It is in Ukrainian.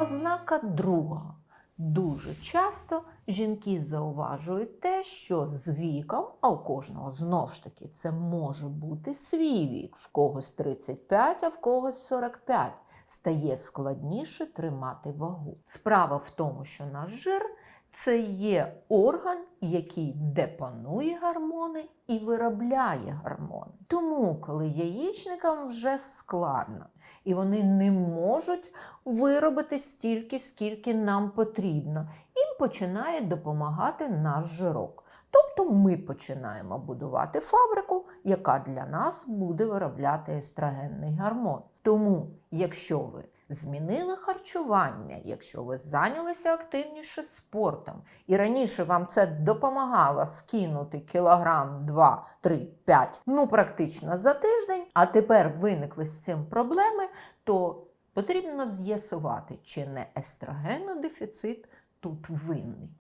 Ознака друга. Дуже часто жінки зауважують те, що з віком, а у кожного знов ж таки це може бути свій вік, в когось 35, а в когось 45. Стає складніше тримати вагу. Справа в тому, що наш жир це є орган, який депонує гормони і виробляє гормони. Тому, коли яєчникам вже складно, і вони не можуть виробити стільки, скільки нам потрібно, їм починає допомагати наш жирок. Тобто ми починаємо будувати фабрику, яка для нас буде виробляти естрогенний гормон. Тому, якщо ви змінили харчування, якщо ви зайнялися активніше спортом, і раніше вам це допомагало скинути кілограм, 2, 3, 5, ну практично за тиждень, а тепер виникли з цим проблеми, то потрібно з'ясувати, чи не естрогенодефіцит тут винний.